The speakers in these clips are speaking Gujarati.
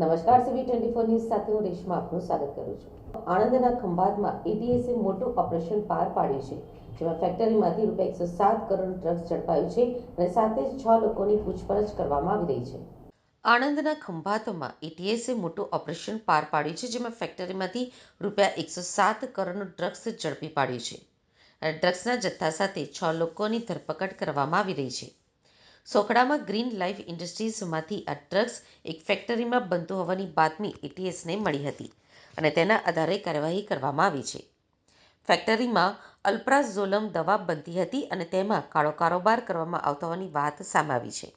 નમસ્કાર સીવી ટ્વેન્ટી ફોર ન્યૂઝ સાથે હું રેશમા આપનું સ્વાગત કરું છું. આણંદના ખંભાતમાં એટીએસે મોટું ઓપરેશન પાર પાડ્યું છે, જેમાં ફેક્ટરીમાંથી રૂપિયા એકસો સાત કરોડ ડ્રગ્સ ઝડપાયું છે અને સાથે જ છ લોકોની પૂછપરછ કરવામાં આવી રહી છે. આણંદના ખંભાતોમાં એટીએસે મોટું ઓપરેશન પાર પાડ્યું છે, જેમાં ફેક્ટરીમાંથી રૂપિયા એકસો સાત કરોડનું ડ્રગ્સ ઝડપી પાડ્યું છે. અને ડ્રગ્સના જથ્થા સાથે છ લોકોની ધરપકડ કરવામાં આવી રહી છે. સોખડામાં ગ્રીન લાઈફ ઇન્ડસ્ટ્રીઝમાંથી આ ડ્રગ્સ એક ફેક્ટરીમાં બનતું હોવાની બાતમી એટીએસને મળી હતી અને તેના આધારે કાર્યવાહી કરવામાં આવી છે. ફેક્ટરીમાં અલ્પ્રાઝોલમ દવા બનતી હતી અને તેમાં કાળો કારોબાર કરવામાં આવતો હોવાની વાત સામે આવી છે.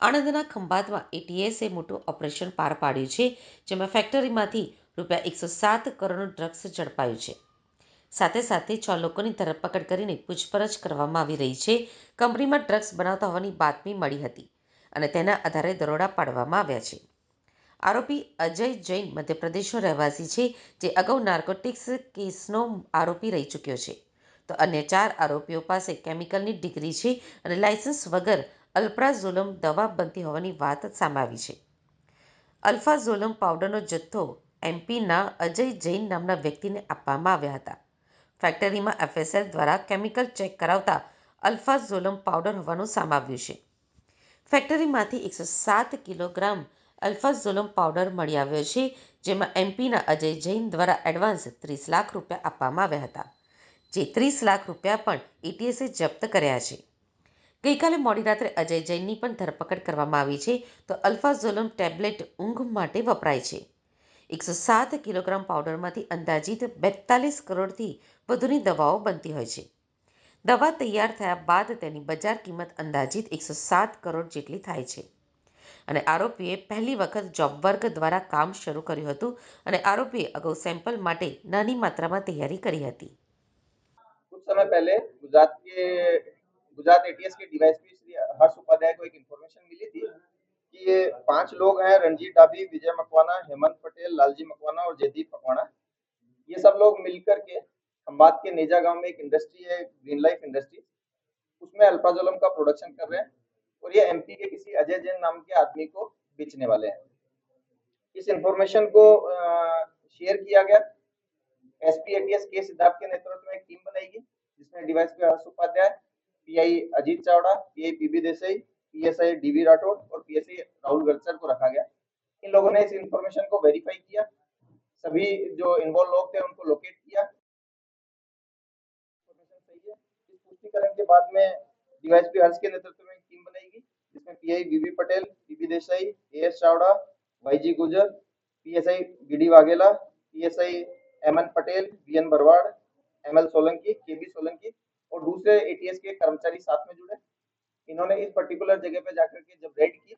આણંદના ખંભાતમાં એટીએસે મોટું ઓપરેશન પાર પાડ્યું છે, જેમાં ફેક્ટરીમાંથી રૂપિયા એકસો સાત કરોડનું ડ્રગ્સ ઝડપાયું છે. સાથે સાથે છ લોકોની ધરપકડ કરીને પૂછપરછ કરવામાં આવી રહી છે. કંપનીમાં ડ્રગ્સ બનાવતા હોવાની બાતમી મળી હતી અને તેના આધારે દરોડા પાડવામાં આવ્યા છે. આરોપી અજય જૈન મધ્યપ્રદેશનો રહેવાસી છે, જે અગાઉ નાર્કોટિક્સ કેસનો આરોપી રહી ચૂક્યો છે. તો અન્ય ચાર આરોપીઓ પાસે કેમિકલની ડિગ્રી છે અને લાયસન્સ વગર અલ્પ્રાઝોલમ દવા બનતી હોવાની વાત સામે આવી છે. અલ્ફાઝોલમ પાવડરનો જથ્થો એમપીના અજય જૈન નામના વ્યક્તિને આપવામાં આવ્યા હતા. ફેક્ટરીમાં એફએસએલ દ્વારા કેમિકલ ચેક કરાવતા અલ્ફાઝોલમ પાવડર હોવાનું સામે છે. ફેક્ટરીમાંથી એકસો સાત કિલોગ્રામ અલ્ફાઝોલમ પાવડર મળી આવ્યો છે, જેમાં એમપીના અજય જૈન દ્વારા એડવાન્સ ત્રીસ લાખ રૂપિયા આપવામાં આવ્યા હતા, જે ત્રીસ લાખ રૂપિયા પણ એટીએસે જપ્ત કર્યા છે. ગઈકાલે મોડી રાત્રે અજય જૈનની પણ ધરપકડ કરવામાં આવી છે, તો અલ્ફાઝોલમ ટેબ્લેટ ઊંઘ માટે વપરાય છે. એકસો સાત કિલોગ્રામ પાવડરમાંથી અંદાજિત બેતાલીસ કરોડથી વધુની દવાઓ બનતી હોય છે દવા તૈયાર થયા બાદ તેની બજાર કિંમત અંદાજિત એકસો સાત કરોડ જેટલી થાય છે અને આરોપીએ પહેલી વખત જોબ વર્ક દ્વારા કામ શરૂ કર્યું હતું અને આરોપીએ અગાઉ સેમ્પલ માટે નાની માત્રામાં તૈયારી કરી હતી कुछ समय पहले गुजरात के गुजरात एटीएस के डीवाईएसपी श्री हर्ष उपाध्याय को एक इन्फॉर्मेशन मिली थी कि ये पाँच लोग हैं रंजीत डाबी, विजय मकवाना, हेमंत पटेल, लालजी मकवाना और जयदीप मकवाना। ये सब लोग मिलकर के खम्बात के नेजा गाँव में एक इंडस्ट्री है, ग्रीन लाइफ इंडस्ट्री। उसमें अल्फाजोलम का प्रोडक्शन कर रहे हैं और ये एमपी के किसी अजय जैन नाम के आदमी को बेचने वाले हैं। इस इंफॉर्मेशन को शेयर किया गया। एसपी एटीएस के सिद्धार्थ के नेतृत्व में एक टीम बनाएगी जिसमें डिवाइस पे Harsh Upadhyay, PI Ajit Chavda, PI PB Desai PSI DV Rathod और पीएसआई राहुल गलसर को रखा गया। इन लोगों ने इस इंफॉर्मेशन को वेरीफाई किया। सभी जो इन्वॉल्व लोग थे, उनको लोकेट किया। पुष्टिकरण के बाद में डिवाइस पे हर्ष के नेतृत्व में टीम बनाएगी जिसमें PI BB Patel PB Desai A S Chavda Gujar PSI Vaghela PSI MN Patel BN Barvad ML Solanki KB Solanki और दूसरे एटीएस के कर्मचारी साथ में जुड़े। इन्होंने इस पर्टिकुलर जगह पे जाकर के जब रेड की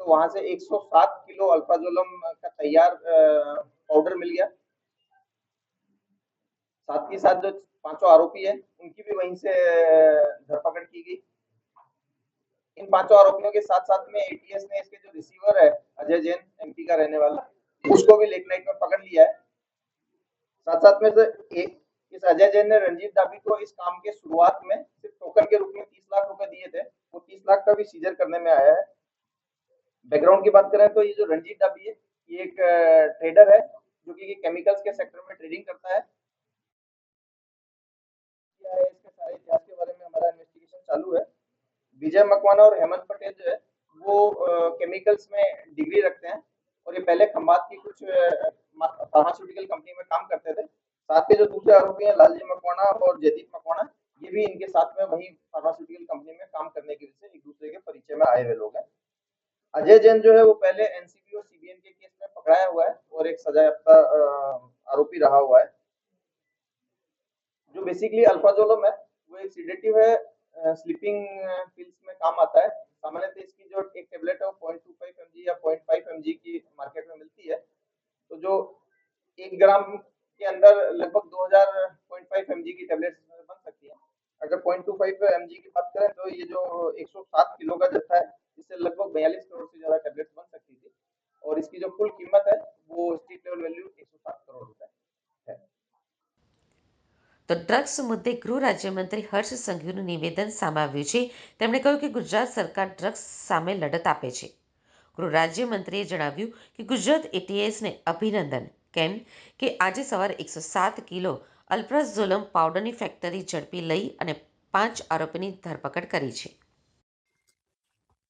तो वहाँ से 107 किलो अल्फाजोलम का तैयार पाउडर मिल गया। साथ ही साथ जो पाँचों आरोपी है, उनकी भी वहीं से धरपकड़ की गई। इन पाँचों आरोपियों के साथ साथ में एटीएस ने इसके जो रिसीवर है, अजय जैन एमपी का रहने वाला, उसको भी लेक नाइट में पकड़ लिया है। साथ साथ में एक इस अजय जैन ने रंजीत दाबी को इस काम के शुरुआत में सिर्फ़ टोकन के रूप में तीस लाख रुपए दिए थे। वो तीस लाख का भी सीजर करने में आया है। बैकग्राउंड की बात करें तो ये जो रंजीत दाबी है, ये एक ट्रेडर है, जो कि केमिकल्स के सेक्टर में ट्रेडिंग करता है। इसके सारे इतिहास के बारे में हमारा इन्वेस्टिगेशन चालू है। विजय मकवाना और हेमंत पटेल जो है, वो केमिकल्स में डिग्री रखते हैं और ये पहले खंबात की कुछ फार्मास्यूटिकल कंपनी में काम करते थे। साथ के जो दूसरे आरोपी हैं, लालजी मकवाना और जयदीप मकवाना ये भी इनके साथ में वही फार्मास्यूटिकल कंपनी में काम करने की से एक दूसरे के परिचय में आए हुए लोग हैं। अजय जैन जो है वो पहले एनसीबी और सीबीएन के केस में पकड़ाया हुआ है और एक सजायाफ्ता आरोपी रहा हुआ है। जो बेसिकली अल्फाजोलम है, वो एक सीडेटिव है स्लीपिंग पिल्स में काम आता है। सामान्यतः इसकी जो एक टेबलेट है, वो पॉइंट टू फाइव एम या पॉइंट फाइव एम की मार्केट में मिलती है। तो जो एक ग्राम के अंदर लगभग 2000 पॉइंट फाइव एम की टेबलेट बन सकती है। अगर पॉइंट टू फाइव एम की बात करें तो ये जो 107 किलो का जत्था है इससे लगभग बयालीस करोड़ से ज्यादा टेबलेट्स बन सकती थी और इसकी जो कुल कीमत है वो स्टेट लेवल वैल्यू 107 करोड़ रुपए है તો ડ્રગ્સ મુદ્દે ગૃહ રાજ્યમંત્રી હર્ષ સંઘવીનું નિવેદન સામે આવ્યું છે તેમણે કહ્યું કે ગુજરાત સરકાર ડ્રગ્સ સામે લડત આપે છે ગૃહ રાજ્યમંત્રીએ જણાવ્યું કે ગુજરાત એટીએસને અભિનંદન કેમ કે આજે સવારે એકસો સાત કિલો અલ્પ્રાઝોલમ પાવડરની ફેક્ટરી ઝડપી લઈ અને પાંચ આરોપીની ધરપકડ કરી છે.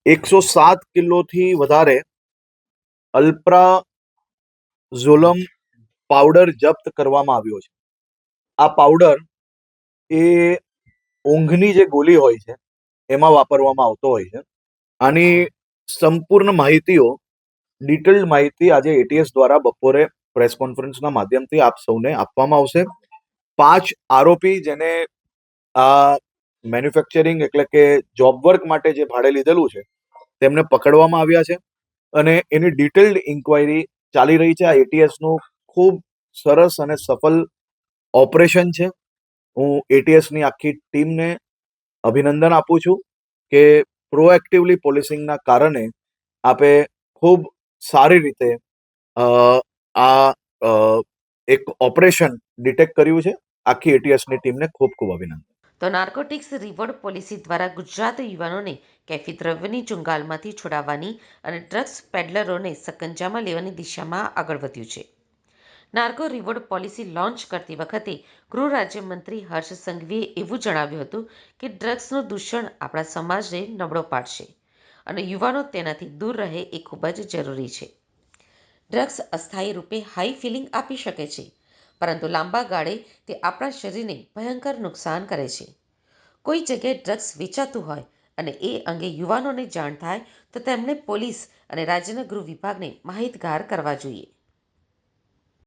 એકસો સાત કિલોથી વધારે અલ્પ્રા ઝોલમ પાવડર જપ્ત કરવામાં આવ્યો છે. આ પાવડર એ ઊંઘની જે ગોલી હોય છે, એમાં વાપરવામાં આવતો હોય છે. આની સંપૂર્ણ માહિતીઓ, ડિટેલ્ડ માહિતી આજે એટીએસ દ્વારા બપોરે પ્રેસ કોન્ફરન્સના માધ્યમથી આપ સૌને આપવામાં આવશે. પાંચ આરોપી જેને આ મેન્યુફેક્ચરિંગ એટલે કે જોબ વર્ક માટે જે ભાડે લીધેલું છે, તેમને પકડવામાં આવ્યા છે અને એની ડિટેલ્ડ ઇન્ક્વાયરી ચાલી રહી છે. આ એટીએસનું ખૂબ સરસ અને સફળ ઓપરેશન છે. હું એટીએસની આખી ટીમને અભિનંદન આપું છું કે પ્રોએક્ટિવલી પોલિસિંગના કારણે આપે ખૂબ સારી રીતે આ એક ઓપરેશન ડિટેક્ટ કર્યું છે. આખી એટીએસની ટીમને ખૂબ ખૂબ અભિનંદન. તો નાર્કોટિક્સ રિવોર્ડ પોલિસી દ્વારા ગુજરાત યુવાનોને કેફી દ્રવ્યની ચુંગાલમાંથી છોડાવવાની અને ડ્રગ્સ પેડલરોને સકંજામાં લેવાની દિશામાં આગળ વધ્યું છે. નાર્કો રિવોર્ડ પોલિસી લોન્ચ કરતી વખતે ગૃહ રાજ્યમંત્રી હર્ષ સંઘવીએ એવું જણાવ્યું હતું કે ડ્રગ્સનું દૂષણ આપણા સમાજને નબળો પાડશે અને યુવાનો તેનાથી દૂર રહે એ ખૂબ જ જરૂરી છે. ડ્રગ્સ અસ્થાયી રૂપે હાઈ ફિલિંગ આપી શકે છે. પરંતુ લાંબા ગાળે તે આપણા શરીરને ભયંકર નુકસાન કરે છે. કોઈ જગ્યાએ ડ્રગ્સ વેચાતું હોય અને એ અંગે યુવાનોને જાણ થાય તો તેમણે પોલીસ અને રાજ્યના ગૃહ વિભાગને માહિતગાર કરવા જોઈએ.